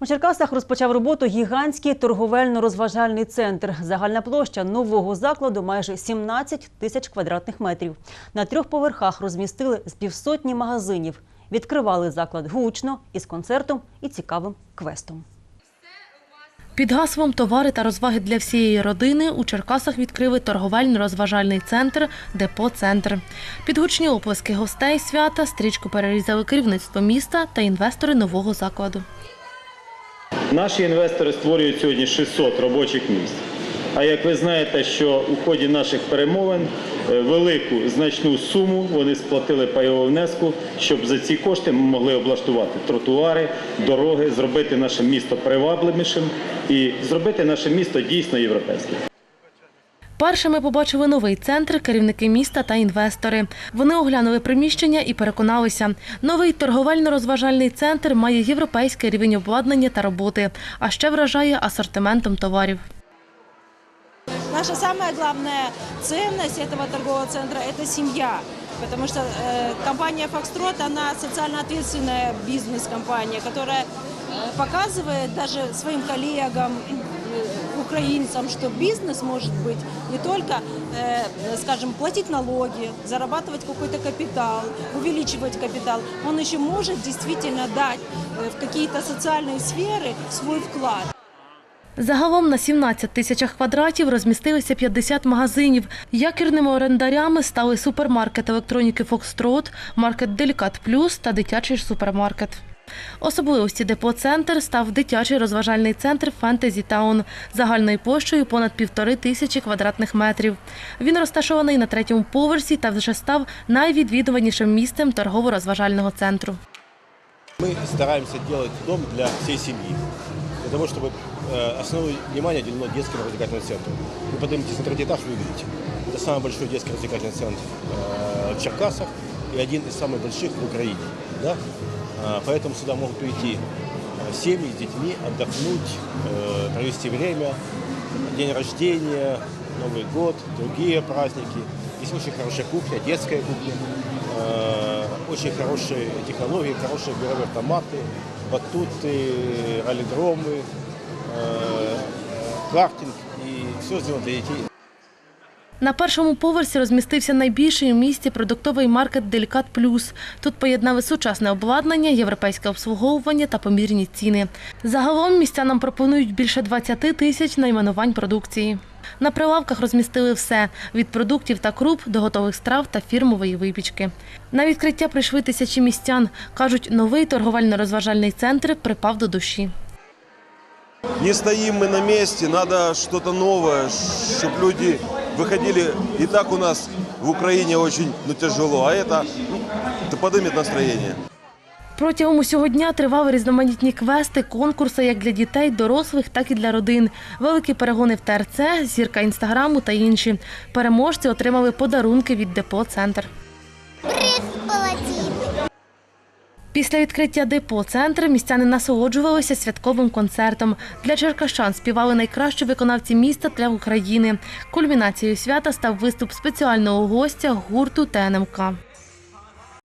У Черкасах розпочав роботу гігантський торговельно-розважальний центр. Загальна площа нового закладу майже 17 тисяч квадратних метрів. На трьох поверхах розмістили з півсотні магазинів. Відкривали заклад гучно із концертом і цікавим квестом. Під гаслом товари та розваги для всієї родини у Черкасах відкрили торговельно-розважальний центр Депо Центр. Під гучні оплески гостей свята стрічку перерізали керівництво міста та інвестори нового закладу. Наші інвестори створюють сьогодні 600 робочих місць. А як ви знаєте, що у ході наших перемовин е, велику значну суму вони сплатили пайового внеску, щоб за ці кошти ми могли облаштувати тротуари, дороги, зробити наше місто привабливішим і зробити наше місто дійсно європейським. Першими побачили новий центр керівники міста та інвестори. Вони оглянули приміщення і переконалися, новий торговельно-розважальний центр має європейський рівень обладнання та роботи, а ще вражає асортиментом товарів. Наша самая главная ценность этого торгового центра – это семья. Потому что э, компания «Фокстрот», она социально ответственная бизнес-компания, которая э, показывает даже своим коллегам, э, украинцам, что бизнес может быть не только, э, скажем, платить налоги, зарабатывать какой-то капитал, увеличивать капитал. Он еще может действительно дать э, в какие-то социальные сферы свой вклад. Загалом на 17 тисячах квадратів розмістилися 50 магазинів. Якірними орендарями стали супермаркет електроніки «Фокстрот», маркет «Делікат Плюс» та дитячий супермаркет. Особливості депо «Центр» став дитячий розважальний центр «Фентезі Таун» загальною площею понад півтори тисячі квадратних метрів. Він розташований на третьому поверсі та вже став найвідвідуванішим місцем торгово-розважального центру. Мы стараемся делать дом для всей семьи, для того, чтобы э, основное внимание уделено детскому развлекательному центру. Вы подниметесь на третий этаж, вы увидите. Это самый большой детский развлекательный центр э, в Черкасах и один из самых больших в Украине. Да? А, Поэтому сюда могут прийти э, семьи с детьми, отдохнуть, э, провести время, день рождения, Новый год, другие праздники. Здесь очень хорошая кухня, детская кухня, э, очень хорошие технологии, хорошие игровые автоматы, батуты, раллидромы, картинг и все сделано для детей. На першому поверсі розмістився найбільший у місті продуктовий маркет Делікат Плюс. Тут поєднали сучасне обладнання, європейське обслуговування та помірні ціни. Загалом містянам пропонують більше 20 тисяч найменувань продукції. На прилавках розмістили все від продуктів та круп до готових страв та фірмової випічки. На відкриття прийшли тисячі містян. кажуть, новий торговельно-розважальний центр припав до душі. Не стоим мы на месте, надо что-то новое, чтобы люди выходили. И так у нас в Украине очень ну, тяжело, а это, ну, это поднимет настроение. Протягом усього дня тривали різноманітні квести, конкурси як для дітей, дорослих, так і для родин. Великі перегони в ТРЦ, зірка інстаграму та інші. Переможці отримали подарунки від депо Центр. Після відкриття депо центр містяни насолоджувалися святковим концертом. Для черкащан співали найкращі виконавці міста для України. Кульмінацією свята став виступ спеціального гостя гурту ТНМК.